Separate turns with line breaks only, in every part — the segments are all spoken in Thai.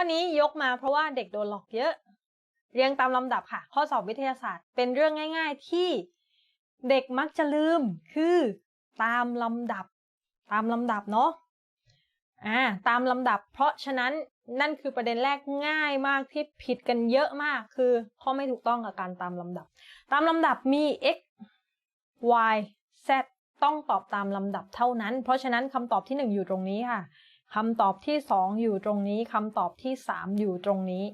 อนี้ยกมาเพราะว่าเด็กโดนหลอกเยอะ เรียงตามลำดับค่ะ ข้อสอบวิทยาศาสตร์ เป็นเรื่องง่าย ๆ ที่เด็กมักจะลืมคือตามลำดับ ตามลำดับเนาะอ่าตามลำดับ เพราะฉะนั้นนั่นคือประเด็นแรกง่ายมากที่ผิดกันเยอะมากคือข้อไม่ถูกต้องกับการตามลำดับ ตามลำดับมี x y z ต้องตอบตามลำดับเท่านั้น เพราะฉะนั้นคำตอบที่ 1 อยู่ตรงนี้ค่ะ คำตอบที่ 2 อยู่ตรงนี้คำตอบที่ 3 อยู่ตรงนี้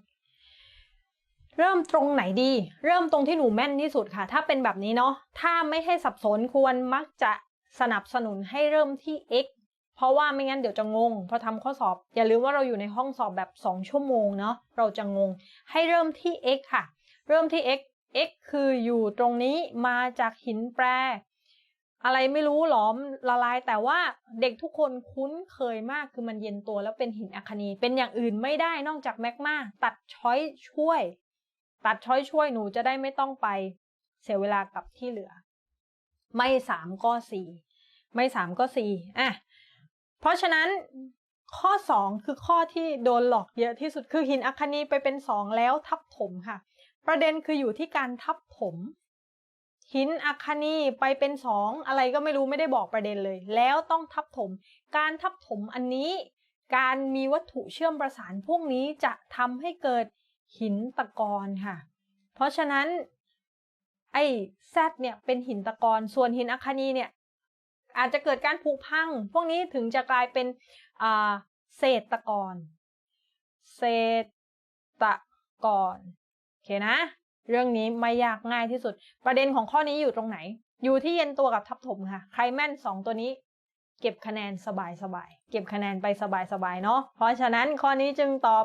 เริ่มตรงไหนดี เริ่มตรงที่หนูแม่นที่สุดค่ะ ถ้าเป็นแบบนี้เนาะถ้าไม่ให้สับสนควรมักจะสนับสนุนให้เริ่มที่ x เพราะว่าไม่งั้นเดี๋ยวจะงงพอทำข้อสอบ อย่าลืมว่าเราอยู่ในห้องสอบแบบ 2 ชั่วโมงเนาะเราจะงง ให้เริ่มที่ x ค่ะ เริ่มที่ x x คืออยู่ตรงนี้มาจากหินแปร อะไรไม่รู้หลอมละลาย แต่ว่าเด็กทุกคนคุ้นเคยมากคือมันเย็นตัวแล้วเป็นหินอะคานี เป็นอย่างอื่นไม่ได้นอกจากแมกมาตัดช้อยช่วย ตัดช้อยช่วยหนูจะได้ไม่ต้องไป เสียเวลากับที่เหลือ ไม่สามก็สี่ไม่สามก็สี่อะเพราะฉะนั้นข้อ2คือข้อที่โดนหลอกเยอะที่สุดคือหินอะคานีไปเป็น2แล้วทับถมค่ะ ประเด็นคืออยู่ที่การทับถม หินอะคานีไปเป็น2องอะไรก็ไม่รู้ไม่ได้บอกประเด็นเลย แล้วต้องทับถม การทับถมอันนี้ การมีวัตถุเชื่อมประสานพวกนี้จะทำให้เกิดหินตะกอนค่ะ เพราะฉะนั้นไอ้แซดเนี่ยเป็นหินตะกอนส่วนหินอะคานีเนี่ยอาจจะเกิดการผุพัง พวกนี้ถึงจะกลายเป็นเศษตะกอนเศษตะกอนโอเคนะ เรื่องนี้ไม่ยากง่ายที่สุด ประเด็นของข้อนี้อยู่ตรงไหน อยู่ที่เย็นตัวกับทับถมค่ะ ใครแม่นสองตัวนี้ เก็บคะแนนสบายสบายเก็บคะแนนไปสบายสบายเนาะ เพราะฉะนั้นข้อนี้จึงตอบ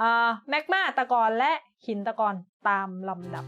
อแมกมาตะกอนและหินตะกอนตามลำดับ